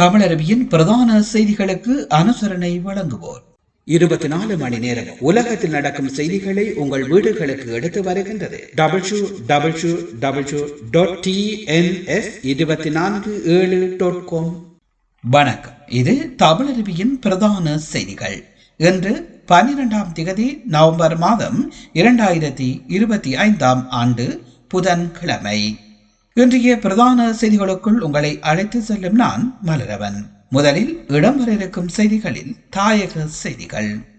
தமிழருவியின் பிரதான செய்திகளுக்கு அனுசரணை வழங்குவோர். இருபத்தி நாலு மணி நேரம் உலகத்தில் நடக்கும் செய்திகளை உங்கள் வீடுகளுக்கு எடுத்து வருகின்றது. Double U double U double U dot TNS இருபத்தி நான்கு ஏழு டாட் காம் வணக்கம். இது தமிழருவியின் பிரதான செய்திகள். இன்று பன்னிரெண்டாம் திகதி நவம்பர் மாதம் இரண்டாயிரத்தி இருபத்தி ஐந்தாம் ஆண்டு புதன்கிழமை. இன்றைய பிரதான செய்திகளுக்குள் உங்களை அழைத்து செல்லும் நான் மலரவன். முதலில் இடம்பெற இருக்கும் செய்திகளில் தாயக செய்திகள்.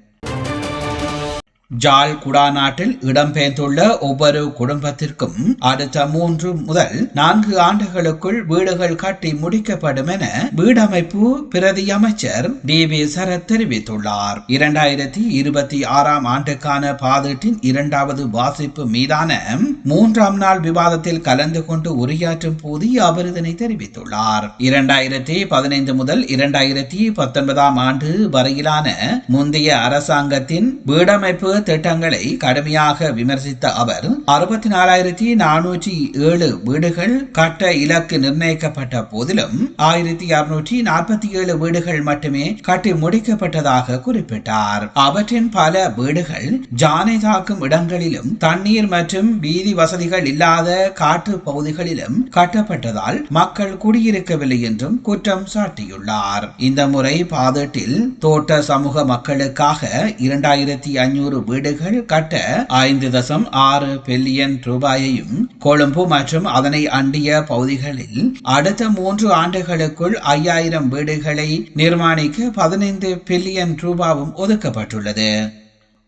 ஜால்குடா நாட்டில் இடம்பெயர்ந்துள்ள ஒவ்வொரு குடும்பத்திற்கும் அடுத்த மூன்று முதல் நான்கு ஆண்டுகளுக்குள் வீடுகள் கட்டி முடிக்கப்படும் என வீடமைப்பு பிரதி அமைச்சர் டி வி சரத் தெரிவித்துள்ளார். இரண்டாயிரத்தி இருபத்தி ஆறாம் ஆண்டுக்கான பாதீட்டின் இரண்டாவது வாசிப்பு மீதான மூன்றாம் நாள் விவாதத்தில் கலந்து கொண்டு உரையாற்றும் போது அவர் இதனை தெரிவித்துள்ளார். இரண்டாயிரத்தி பதினைந்து முதல் இரண்டாயிரத்தி பத்தொன்பதாம் ஆண்டு வரையிலான முந்தைய அரசாங்கத்தின் வீடமைப்பு திட்டங்களை கடுமையாக விமர்சித்த அவர் அறுபத்தி நாலாயிரத்தி நானூற்றி ஏழு வீடுகள் கட்ட இலக்கு நிர்ணயிக்கப்பட்ட போதிலும் ஆயிரத்தி அறுநூற்றி நாற்பத்தி ஏழு வீடுகள் மட்டுமே கட்டி முடிக்கப்பட்டதாக குறிப்பிட்டார். அவற்றின் பல வீடுகள் ஜானை தாக்கும் இடங்களிலும் தண்ணீர் மற்றும் வீதி வசதிகள் இல்லாத காட்டு பகுதிகளிலும் கட்டப்பட்டதால் மக்கள் குடியிருக்கவில்லை என்றும் குற்றம் சாட்டியுள்ளார். இந்த முறை பாதட்டில் தோட்ட சமூக மக்களுக்காக இரண்டாயிரத்தி ஐநூறு வீடுகள் கட்ட ஐந்து தசம் ஆறு பில்லியன் ரூபாயையும் கொழும்பு மற்றும் அதனை அண்டிய பகுதிகளில் அடுத்த மூன்று ஆண்டுகளுக்குள் ஐயாயிரம் வீடுகளை நிர்மாணிக்க பதினைந்து பில்லியன் ரூபாவும் ஒதுக்கப்பட்டுள்ளது.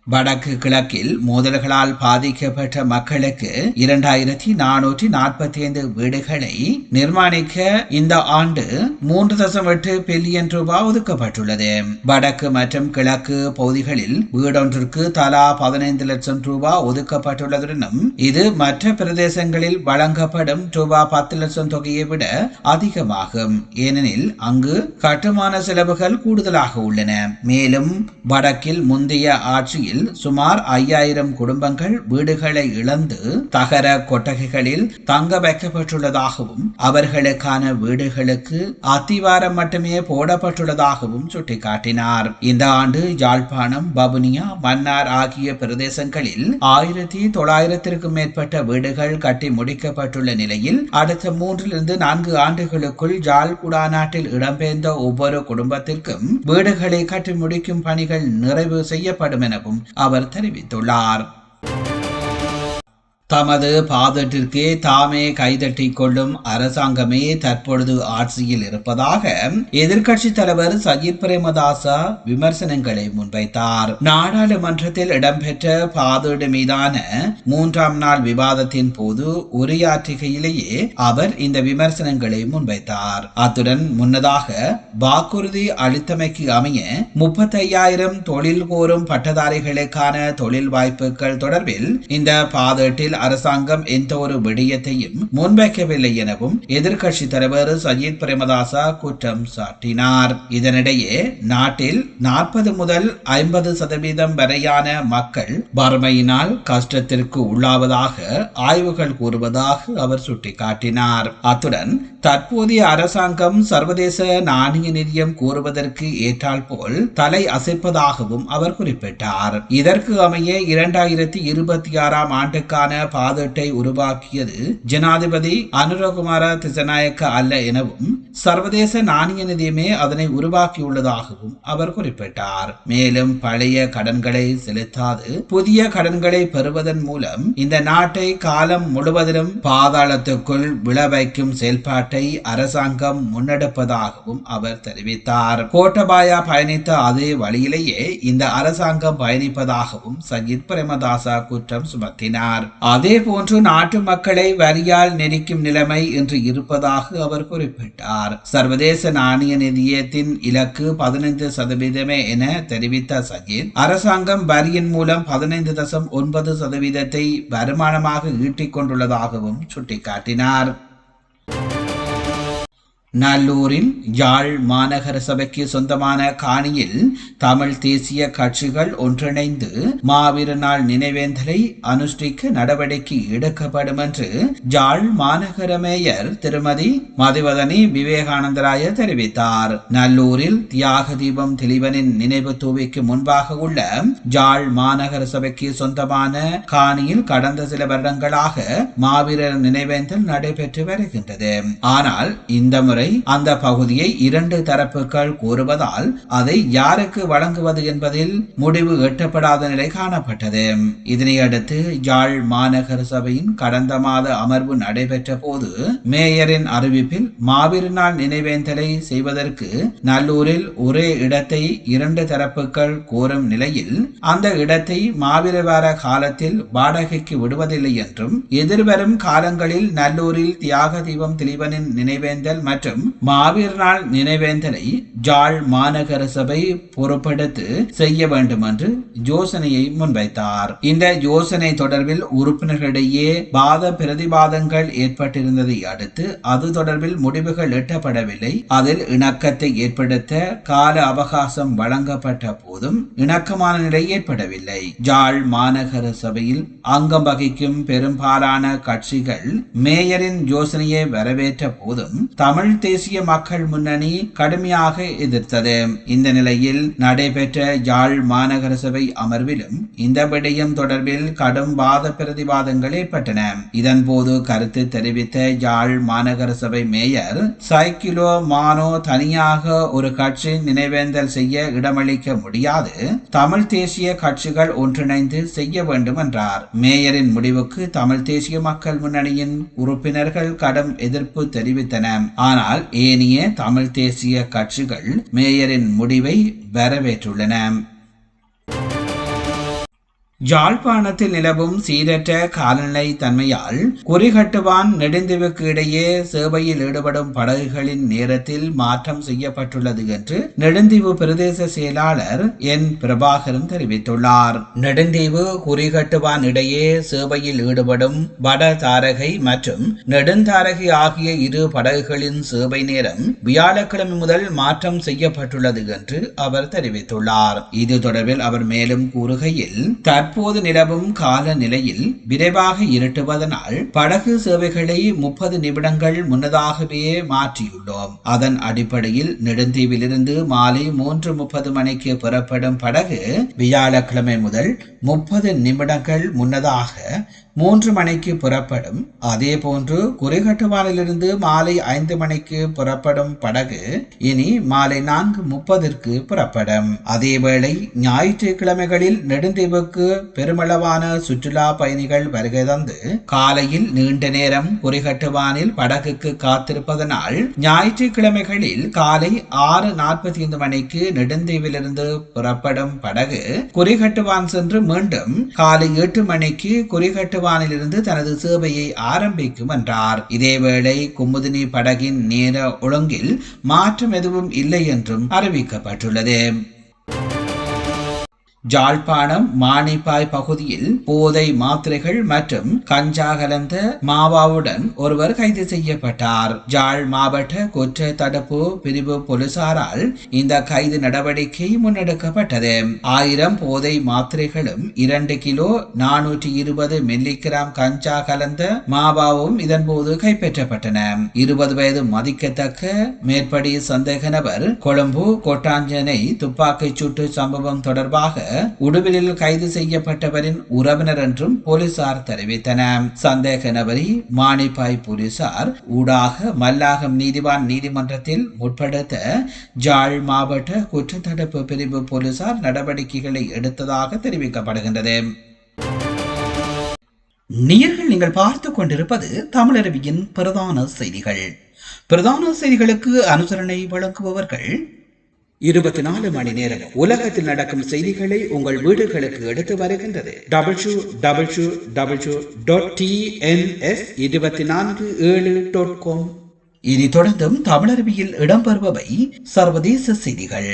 வடக்கு கிழக்கில் மோதல்களால் பாதிக்கப்பட்ட மக்களுக்கு இரண்டாயிரத்தி நானூற்றி நாற்பத்தி ஐந்து வீடுகளை நிர்மாணிக்க இந்த ஆண்டு மூன்று தசம் எட்டு பில்லியன் ரூபாய் ஒதுக்கப்பட்டுள்ளது. வடக்கு மற்றும் கிழக்கு பகுதிகளில் வீடொன்றிற்கு தலா பதினைந்து லட்சம் ரூபாய் ஒதுக்கப்பட்டுள்ளதுடனும் இது மற்ற பிரதேசங்களில் வழங்கப்படும் ரூபாய் பத்து லட்சம் தொகையை விட அதிகமாகும். ஏனெனில் அங்கு கட்டுமான செலவுகள் கூடுதலாக உள்ளன. மேலும் வடக்கில் முந்தைய ஆட்சியில் பகுதியில் சுமார் ஐயாயிரம் குடும்பங்கள் வீடுகளை இழந்து தகர கொட்டகைகளில் தங்க வைக்கப்பட்டுள்ளதாகவும் அவர்களுக்கான வீடுகளுக்கு அத்திவாரம் மட்டுமே போடப்பட்டுள்ளதாகவும் சுட்டிக்காட்டினார். இந்த ஆண்டு யாழ்ப்பாணம் பபுனியா மன்னார் ஆகிய பிரதேசங்களில் ஆயிரத்தி தொள்ளாயிரத்திற்கும் மேற்பட்ட வீடுகள் கட்டி முடிக்கப்பட்டுள்ள நிலையில் அடுத்த மூன்றிலிருந்து நான்கு ஆண்டுகளுக்குள் ஜாழ் குடாநாட்டில் இடம்பெயர்ந்த ஒவ்வொரு குடும்பத்திற்கும் வீடுகளை கட்டி முடிக்கும் பணிகள் நிறைவு செய்யப்படும் எனவும் அவர் தெரிவித்துள்ளார். தமது பாதத்திற்கே தாமே கைதட்டிக் கொள்ளும் அரசாங்கமே தற்பொழுது ஆட்சியில் இருப்பதாக எதிர்க்கட்சி தலைவர் சஜித் பிரேமதாசா விமர்சனங்களை முன்வைத்தார். நாடாளுமன்றத்தில் இடம்பெற்ற பாதீடு மீதான மூன்றாம் நாள் விவாதத்தின் போது உரையாற்றுகையிலேயே அவர் இந்த விமர்சனங்களை முன்வைத்தார். அத்துடன் முன்னதாக வாக்குறுதி அளித்தமைக்கு அமைய முப்பத்தையாயிரம் தொழில் கோரும் பட்டதாரிகளுக்கான தொழில் வாய்ப்புகள் தொடர்பில் இந்த பாதீட்டில் அரசாங்கம் எந்த ஒரு விடயத்தையும் முன்வைக்கவில்லை எனவும் எதிர்க்கட்சி தலைவர் சஜித் பிரேமதாசா குற்றம் சாட்டினார். இதனிடையே நாட்டில் நாற்பது முதல் ஐம்பது சதவீதம் வரையான மக்கள் வறுமையினால் கஷ்டத்திற்கு உள்ளாவதாக ஆய்வுகள் கூறுவதாக அவர் சுட்டிக்காட்டினார். அத்துடன் தற்போதைய அரசாங்கம் சர்வதேச நாணய நிதியம் கூறுவதற்கு ஏற்றால் போல் தலை அசைப்பதாகவும் அவர் குறிப்பிட்டார். இதற்கு அமைய இரண்டாயிரத்தி இருபத்தி ஆறாம் ஆண்டுக்கான பாதட்டை உருவாக்கியது ஜனாதிபதி அனுரகுமார திசநாயக்க அல்ல எனவும் சர்வதேச நாணய நிதியமே அதனை உருவாக்கியுள்ளதாகவும் அவர் குறிப்பிட்டார். மேலும் பழைய கடன்களை செலுத்தாது புதிய கடன்களை பெறுவதன் மூலம் இந்த நாட்டை காலம் முழுவதிலும் பாதாளத்துக்குள் விழ வைக்கும் செயல்பாட்டை அரசாங்கம் முன்னெடுப்பதாகவும் அவர் தெரிவித்தார். கோட்டபாயா பயணித்த அதே வழியிலேயே இந்த அரசாங்கம் பயணிப்பதாகவும் சஜித் பிரேமதாசா குற்றம் சுமத்தினார். அதே போன்று நாட்டு மக்களை வரியால் நெரிக்கும் நிலைமை இன்று இருப்பதாக அவர் குறிப்பிட்டார். சர்வதேச நாணய நிதியத்தின் இலக்கு பதினைந்து சதவீதமே என தெரிவித்த சஜித் அரசாங்கம் வரியின் மூலம் பதினைந்து தசம் ஒன்பது சதவீதத்தை வருமானமாக ஈட்டிக் கொண்டுள்ளதாகவும் சுட்டிக்காட்டினார். நல்லூரில் யாழ் மாநகர சபைக்கு சொந்தமான காணியில் தமிழ் தேசிய கட்சிகள் ஒன்றிணைந்து மாவீர நாள் நினைவேந்தலை அனுஷ்டிக்க நடவடிக்கை எடுக்கப்படும் என்று யாழ் மாநகர மேயர் திருமதி மதுவதனி விவேகானந்தராய தெரிவித்தார். நல்லூரில் தியாக தீபம் தெளிவனின் நினைவு தூவிக்கு முன்பாக உள்ள யாழ் மாநகர சபைக்கு சொந்தமான காணியில் கடந்த சில வருடங்களாக மாவீரர் நினைவேந்தல் நடைபெற்று வருகின்றது. ஆனால் இந்த முறை வரை அந்த பகுதியை இரண்டு தரப்புகள் கூறுவதால் அதை யாருக்கு வழங்குவது என்பதில் முடிவு எட்டப்படாத நிலை காணப்பட்டது. இதனையடுத்து யாழ் மாநகர சபையின் கடந்த மாத அமர்வு நடைபெற்ற போது மேயரின் அறிவிப்பில் மாவீர நினைவேந்தலை செய்வதற்கு நல்லூரில் ஒரே இடத்தை இரண்டு தரப்புகள் கோரும் நிலையில் அந்த இடத்தை மாவீரவார காலத்தில் வாடகைக்கு விடுவதில்லை என்றும் எதிர்வரும் காலங்களில் நல்லூரில் தியாக தீபம் திலீபனின் நினைவேந்தல் மற்றும் மேலும் மாவீர் நாள் நினைவேந்தலை ஜாழ் மாநகர சபை பொறுப்படுத்து செய்ய வேண்டும் என்று யோசனையை முன்வைத்தார். இந்த யோசனை தொடர்பில் உறுப்பினர்களிடையே வாத பிரதிவாதங்கள் ஏற்பட்டிருந்ததை அடுத்து அது தொடர்பில் முடிவுகள் எட்டப்படவில்லை. அதில் இணக்கத்தை ஏற்படுத்த கால அவகாசம் வழங்கப்பட்ட போதும் இணக்கமான நிலை ஏற்படவில்லை. ஜாழ் மாநகர சபையில் அங்கம் வகிக்கும் பெரும்பாலான கட்சிகள் மேயரின் யோசனையை வரவேற்ற போதும் தமிழ் தேசிய மக்கள் முன்னணி கடுமையாக எதிர்த்தது. இந்த நிலையில் நடைபெற்ற யாழ் மாநகர சபை அமர்விலும் இந்த விடயம் தொடர்பில் கடும் வாத பிரதிவாதங்கள் ஏற்பட்டன. இதன் போது கருத்து தெரிவித்த யாழ் மாநகர சபை மேயர் சைக்கிளோ மானோ தனியாக ஒரு கட்சி நினைவேந்தல் செய்ய இடமளிக்க முடியாது. தமிழ் தேசிய கட்சிகள் ஒன்றிணைந்து செய்ய வேண்டும் என்றார். மேயரின் முடிவுக்கு தமிழ் தேசிய மக்கள் முன்னணியின் உறுப்பினர்கள் கடும் எதிர்ப்பு தெரிவித்தன. ஆனால் ஆனால் ஏனைய தமிழ் தேசிய கட்சிகள் மேயரின் முடிவை வரவேற்றுள்ளன. ஜாழ்ப்பாணத்தில் நிலவும் சீரற்ற காலநிலை தன்மையால் குறிகட்டுவான் நெடுந்தீவுக்கு இடையே சேவையில் ஈடுபடும் படகுகளின் நேரத்தில் மாற்றம் செய்யப்பட்டுள்ளது என்று நெடுந்தீவு பிரதேச செயலாளர் என். பிரபாகரன் தெரிவித்துள்ளார். நெடுந்தீவு குறிகட்டுவான் இடையே சேவையில் ஈடுபடும் வட தாரகை மற்றும் நெடுந்தாரகை ஆகிய இரு படகுகளின் சேவை நேரம் வியாழக்கிழமை முதல் மாற்றம் செய்யப்பட்டுள்ளது என்று அவர் தெரிவித்துள்ளார். இது தொடர்பில் அவர் மேலும் கூறுகையில் தற்போது நிலவும் கால நிலையில் விரைவாக இருட்டுவதனால் படகு சேவைகளை முப்பது நிமிடங்கள் முன்னதாகவே மாற்றியுள்ளோம். அதன் அடிப்படையில் நெடுந்தீவிலிருந்து மாலை மூன்று முப்பது மணிக்கு புறப்படும் படகு வியாழக்கிழமை முதல் முப்பது நிமிடங்கள் முன்னதாக மூன்று மணிக்கு புறப்படும். அதே போன்று குறிகட்டுவானிலிருந்து மாலை ஐந்து மணிக்கு புறப்படும் படகு இனி மாலை நான்கு முப்பதற்கு புறப்படும். அதேவேளை ஞாயிற்றுக்கிழமைகளில் நெடுந்தீவுக்கு பெருமளவான சுற்றுலா பயணிகள் வருகை தந்து காலையில் நீண்ட நேரம் குறிகட்டுவானில் படகுக்கு காத்திருப்பதனால் ஞாயிற்றுக்கிழமைகளில் காலை ஆறு நாற்பத்தி ஐந்து மணிக்கு நெடுந்தீவிலிருந்து புறப்படும் படகு குறிகட்டுவான் சென்று மீண்டும் காலை எட்டு மணிக்கு குறிகட்டு வானிலிருந்து தனது சேவையை ஆரம்பிக்கும் என்றார் இதேவேளை குமுதினி படகின் நேர ஒழுங்கில் மாற்றம் எதுவும் இல்லை என்றும் அறிவிக்கப்பட்டுள்ளது. ஜாழ்ப்பாணம் மானிப்பாய் பகுதியில் போதை மாத்திரைகள் மற்றும் கஞ்சா கலந்த மாவாவுடன் ஒருவர் கைது செய்யப்பட்டார். ஜாழ் மாவட்ட குற்ற தடுப்பு பிரிவு போலீசாரால் இந்த கைது நடவடிக்கை முன்னெடுக்கப்பட்டது. ஆயிரம் போதை மாத்திரைகளும் இரண்டு கிலோ நானூற்றி இருபது மில்லிகிராம் கஞ்சா கலந்த மாவாவும் இதன்போது கைப்பற்றப்பட்டன. இருபது வயது மதிக்கத்தக்க மேற்படி சந்தேக நபர் கொழும்பு கொட்டாஞ்சனை துப்பாக்கிச் சூட்டு சம்பவம் தொடர்பாக உடுவிலில் கைது செய்யப்பட்டவரின் உறவினர் என்றும் போலீசார் தெரிவித்தனர். சந்தேக நபரி மானிப்பாய் போலீசார் ஊடாக மல்லாகம் நீதிவான் நீதிமன்றத்தில் முற்படுத்த ஜாழ் மாவட்ட குற்றத்தடுப்பு பிரிவு போலீசார் நடவடிக்கைகளை எடுத்ததாக தெரிவிக்கப்படுகின்றது. நீர்கள் நீங்கள் பார்த்து கொண்டிருப்பது தமிழருவியின் பிரதான செய்திகள். பிரதான செய்திகளுக்கு அனுசரணை வழங்குபவர்கள் இருபத்தி நாலு மணி நேரம் உலகத்தில் நடக்கும் செய்திகளை உங்கள் வீடுகளுக்கு எடுத்து வருகின்றது. Double U double U double U dot TNS இருபத்தி நான்கு ஏழு டாட் காம் இனி தொடர்ந்தும் தமிழருவியில் இடம்பெறுபவை சர்வதேச செய்திகள்.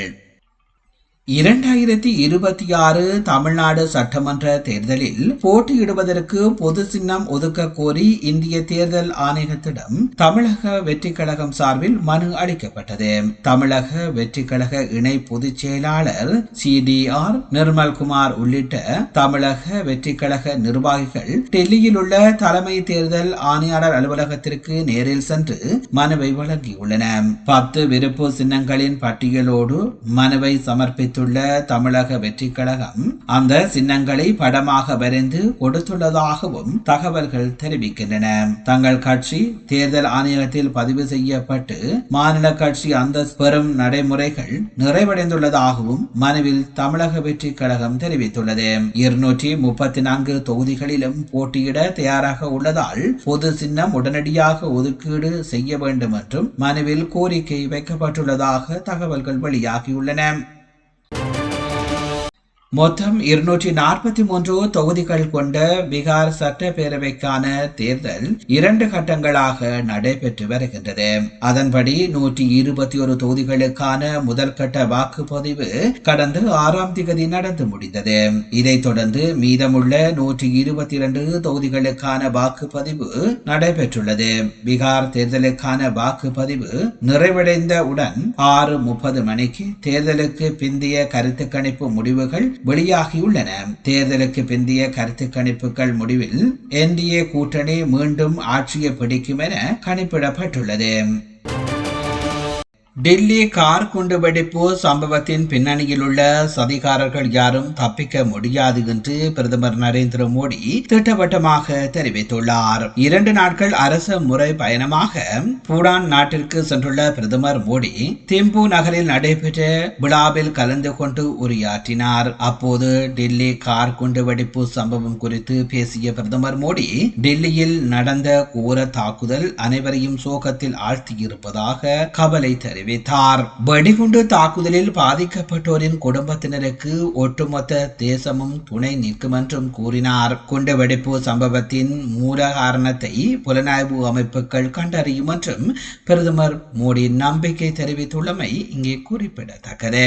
இரண்டாயிரத்தி இருபத்தி ஆறு தமிழ்நாடு சட்டமன்ற தேர்தலில் போட்டியிடுவதற்கு பொது சின்னம் ஒதுக்க கோரி இந்திய தேர்தல் ஆணையத்திடம் தமிழக வெற்றி கழகம் சார்பில் மனு அளிக்கப்பட்டது. தமிழக வெற்றி கழக இணை பொதுச் செயலாளர் சி டி ஆர் நிர்மல்குமார் உள்ளிட்ட தமிழக வெற்றி கழக நிர்வாகிகள் டெல்லியில் உள்ள தலைமை தேர்தல் ஆணையாளர் அலுவலகத்திற்கு நேரில் சென்று மனுவை வழங்கியுள்ளன பத்து விருப்பு சின்னங்களின் பட்டியலோடு மனுவை சமர்ப்பித்து அறிவித்துள்ள தமிழக வெற்றி கழகம் அந்த சின்னங்களை படமாக வரைந்து கொடுத்துள்ளதாகவும் தகவல்கள் தெரிவிக்கின்றன. தங்கள் கட்சி தேர்தல் ஆணையத்தில் பதிவு செய்யப்பட்டு மாநில கட்சி அந்த பெறும் நடைமுறைகள் நிறைவடைந்துள்ளதாகவும் மனுவில் தமிழக வெற்றி கழகம் தெரிவித்துள்ளது. இருநூற்றி முப்பத்தி நான்கு தொகுதிகளிலும் போட்டியிட தயாராக உள்ளதால் பொது சின்னம் உடனடியாக ஒதுக்கீடு செய்ய வேண்டும் என்றும் மனுவில் கோரிக்கை வைக்கப்பட்டுள்ளதாக தகவல்கள் வெளியாகியுள்ளன. மொத்தம் இருநூற்றி நாற்பத்தி மூன்று தொகுதிகள் கொண்ட பீகார் சட்டப்பேரவைக்கான தேர்தல் இரண்டு கட்டங்களாக நடைபெற்று வருகின்றது. அதன்படி நூற்றி இருபத்தி ஒரு தொகுதிகளுக்கான முதல் கட்ட வாக்குப்பதிவு கடந்த ஆறாம் திகதி நடந்து முடிந்தது. இதைத் தொடர்ந்து மீதமுள்ள நூற்றி இருபத்தி இரண்டு தொகுதிகளுக்கான வாக்குப்பதிவு நடைபெற்றுள்ளது. பீகார் தேர்தலுக்கான வாக்குப்பதிவு நிறைவடைந்தவுடன் ஆறு முப்பது மணிக்கு தேர்தலுக்கு பிந்தைய கருத்து கணிப்பு முடிவுகள் வெளியாகியுள்ளன. தேர்தலுக்கு பிந்தைய கருத்து கணிப்புகள் முடிவில் என்டிஏ கூட்டணி மீண்டும் ஆட்சியை பிடிக்கும் என கணிப்பிடப்பட்டுள்ளது. டெல்லி கார் குண்டுவெடிப்பு சம்பவத்தின் பின்னணியில் உள்ள சதிகாரர்கள் யாரும் தப்பிக்க முடியாது என்று பிரதமர் நரேந்திர மோடி திட்டவட்டமாக தெரிவித்துள்ளார். இரண்டு நாட்கள் அரசு முறை பயணமாக பூடான் நாட்டிற்கு சென்றுள்ள பிரதமர் மோடி திம்பு நகரில் நடைபெற்ற விழாவில் கலந்து கொண்டு உரையாற்றினார். அப்போது டெல்லி கார் குண்டுவெடிப்பு சம்பவம் குறித்து பேசிய பிரதமர் மோடி டெல்லியில் நடந்த கோர தாக்குதல் அனைவரையும் சோகத்தில் ஆழ்த்தியிருப்பதாக கவலை தெரிவித்தார். தெரிவித்தார் வெடிகுண்டு தாக்குதலில் பாதிக்கப்பட்டோரின் குடும்பத்தினருக்கு ஒட்டுமொத்த தேசமும் துணை நிற்கும் என்றும் கூறினார். குண்டுவெடிப்பு சம்பவத்தின் மூல காரணத்தை புலனாய்வு அமைப்புகள் கண்டறியும் என்றும் பிரதமர் மோடி நம்பிக்கை தெரிவித்துள்ளமை இங்கே குறிப்பிடத்தக்கது.